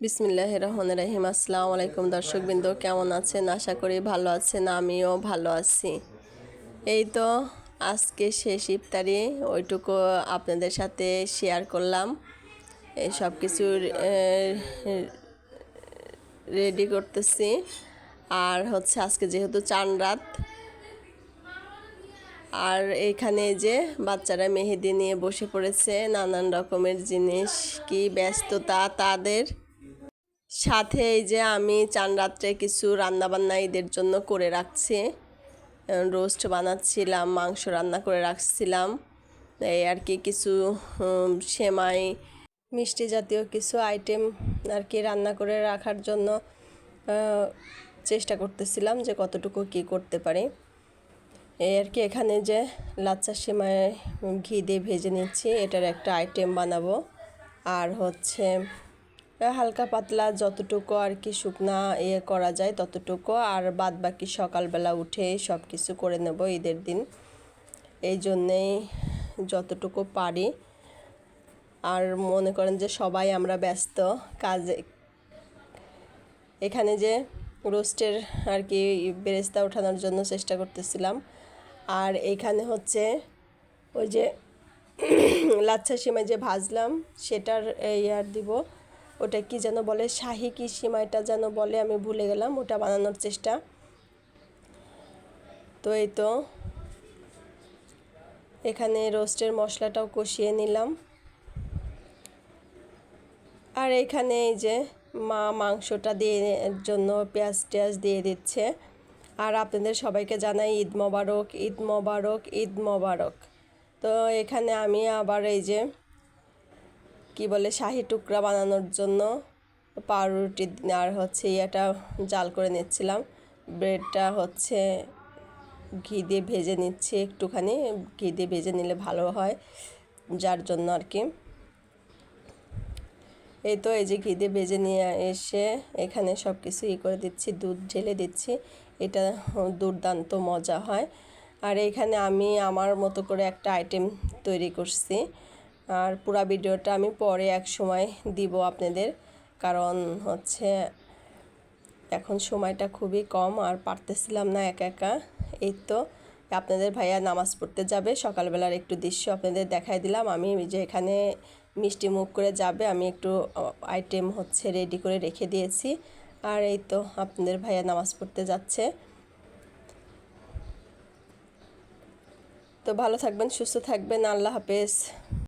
বিসমিল্লাহ রহমান রাহিম আসসালামু আলাইকুম দর্শকবৃন্দ। কেমন আছেন? আশা করি ভালো আছেন, আমিও ভালো আছি। এই তো আজকে শেষ ইফতারি, ওইটুকু আপনাদের সাথে শেয়ার করলাম। এই সব কিছু রেডি করতেছি। আর হচ্ছে আজকে যেহেতু চান রাত, আর এইখানে যে বাচ্চারা মেহেদি নিয়ে বসে পড়েছে, নানান রকমের জিনিস, কি ব্যস্ততা তাদের। সাথে এই যে আমি চান রাত্রে কিছু রান্নাবান্না ঈদের জন্য করে রাখছি। রোস্ট বানাচ্ছিলাম, মাংস রান্না করে রাখছিলাম। এই আর কি কিছু সেমাই, মিষ্টি জাতীয় কিছু আইটেম আর কি রান্না করে রাখার জন্য চেষ্টা করতেছিলাম যে কতটুকু কি করতে পারি। এই আর কি এখানে যে লাচ্চা সেমাই ঘি দিয়ে ভেজে নিচ্ছি, এটার একটা আইটেম বানাবো। আর হচ্ছে হালকা পাতলা যতটুকু আর কি শুকনা ইয়ে করা যায় ততটুকু, আর বাদ বাকি সকালবেলা উঠে সব কিছু করে নেব ঈদের দিন। এই জন্যেই যতটুকু পারি। আর মনে করেন যে সবাই আমরা ব্যস্ত কাজে। এখানে যে রোস্টের আর কি বেরেস্তা ওঠানোর জন্য চেষ্টা করতেছিলাম। আর এইখানে হচ্ছে ওই যে লাচ্ছা সিমাই যে ভাজলাম, সেটার ইয়ার দিব। ওটা কি যেন বলে, শাহি কি সিমাইটা যেন বলে, আমি ভুলে গেলাম, ওটা বানানোর চেষ্টা। তো এই তো, এখানে রোস্টের মশলাটাও কষিয়ে নিলাম। আর এখানে এই যে মা মাংসটা দিয়ে জন্য পেঁয়াজ টেয়াজ দিয়ে দিচ্ছে। আর আপনাদের সবাইকে জানাই ঈদ মোবারক ঈদ মোবারক ঈদ মোবারক। তো এখানে আমি আবার এই যে কি বলে, শাহি টুকরা বানানোর জন্য পাউরুটি আর হচ্ছে ইয়েটা জাল করে নিচ্ছিলাম। ব্রেডটা হচ্ছে ঘি দিয়ে ভেজে নিচ্ছি একটুখানি, ঘি দিয়ে ভেজে নিলে ভালো হয় যার জন্য আর কি। এই তো এই যে ঘি দিয়ে ভেজে নিয়ে এসে এখানে সব কিছু ই করে দিচ্ছি, দুধ ঢেলে দিচ্ছি। এটা দুর্দান্ত মজা হয়। আর এখানে আমি আমার মতো করে একটা আইটেম তৈরি করছি। আর পুরা ভিডিওটা আমি পরে এক সময় দিব আপনাদের। কারণ হচ্ছে এখন সময়টা খুবই কম আর পারতেছিলাম না একা একা। এই তো আপনাদের ভাইয়া নামাজ পড়তে যাবে। সকালবেলার একটু দৃশ্য আপনাদের দেখাই দিলাম। আমি যে এখানে মিষ্টি মুখ করে যাবে, আমি একটু আইটেম হচ্ছে রেডি করে রেখে দিয়েছি। আর এই তো আপনাদের ভাইয়া নামাজ পড়তে যাচ্ছে। তো ভালো থাকবেন, সুস্থ থাকবেন। আল্লাহ হাফেজ।